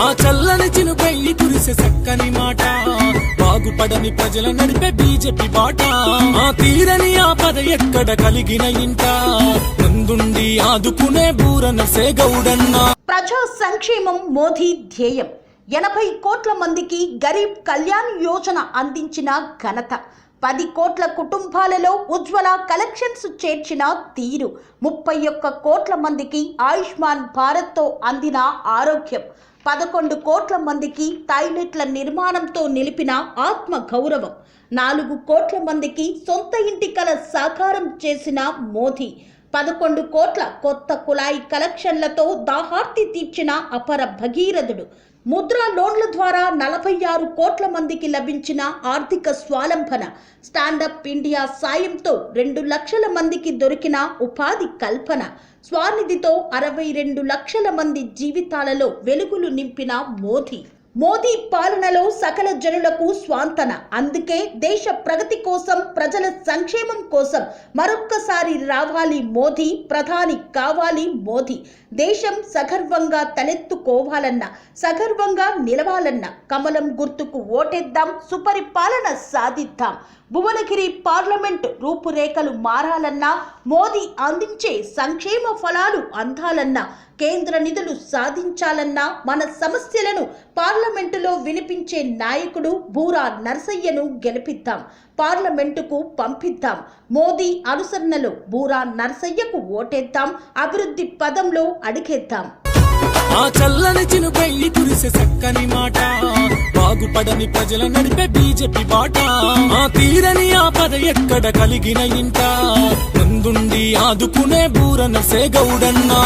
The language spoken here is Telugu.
ఆ చల్లని చినుకై కురిసే చక్కని మాట. బాగుపడని ప్రజల నడిపే బీజేపీ బాట. ఆ తీరని ఆపద ఎక్కడ కలిగిన ఇంట? ముందుండి ఆదుకునే బూరన గౌడన్నా. ప్రజా సంక్షేమం మోదీ ధ్యేయం. ఎనభై కోట్ల మందికి గరీబ్ కళ్యాణ్ యోజన అందించిన ఘనత. పది కోట్ల కుటుంబాలలో ఉజ్వల కలెక్షన్స్ చేర్చిన తీరు. ముప్పై ఒక్క కోట్ల మందికి ఆయుష్మాన్ భారత్తో అందిన ఆరోగ్యం. పదకొండు కోట్ల మందికి టాయిలెట్ల నిర్మాణంతో నిలిపిన ఆత్మ గౌరవం. నాలుగు కోట్ల మందికి సొంత ఇంటి కల సాకారం చేసిన మోదీ. పదకొండు కోట్ల కొత్త కుళాయి కలెక్షన్లతో దాహార్తి తీర్చిన అపర భగీరథుడు. ముద్రా లోన్ల ద్వారా నలభై ఆరు కోట్ల మందికి లభించిన ఆర్థిక స్వాలంబన. స్టాండప్ ఇండియా సాయంతో రెండు లక్షల మందికి దొరికిన ఉపాధి కల్పన. స్వానిధితో అరవై రెండు లక్షల మంది జీవితాలలో వెలుగులు నింపిన మోదీ. మోదీ పాలనలో సకల జనులకు స్వాంతన. అందుకే దేశ ప్రగతి కోసం ప్రజల సంక్షేమం కోసం మరొక్కసారి రావాలి మోదీ ప్రధాని కావాలి మోదీ. దేశం సగర్వంగా తలెత్తుకోవాలన్న సగర్వంగా నిలవాలన్న కమలం గుర్తుకు ఓటేద్దాం సుపరిపాలన సాధిద్దాం. భువనగిరి పార్లమెంట్ రూపురేఖలు మారాలన్నా మోదీ అందించే సంక్షేమ ఫలాలు అందాలన్నా కేంద్ర నిధులు సాధించాలన్నా మన సమస్యలను పార్లమెంటులో వినిపించే నాయకుడు బూరా నర్సయ్యను గెలిపిద్దాం పార్లమెంటుకు పంపిద్దాం. మోదీ అనుసరణలో బూరా నర్సయ్యకు ఓటేద్దాం అభివృద్ధి పదంలో అడిగేద్దాం. ఆ చల్లని చిను పెళ్ళి కురిసే చక్కని మాట బాగుపడని ప్రజల నడిపే బీజేపీ బాట. ఆ తీరని ఆపద ఎక్కడ కలిగిన ఇంట? ముందుండి ఆదుకునే బూరనసే గౌడన్నా.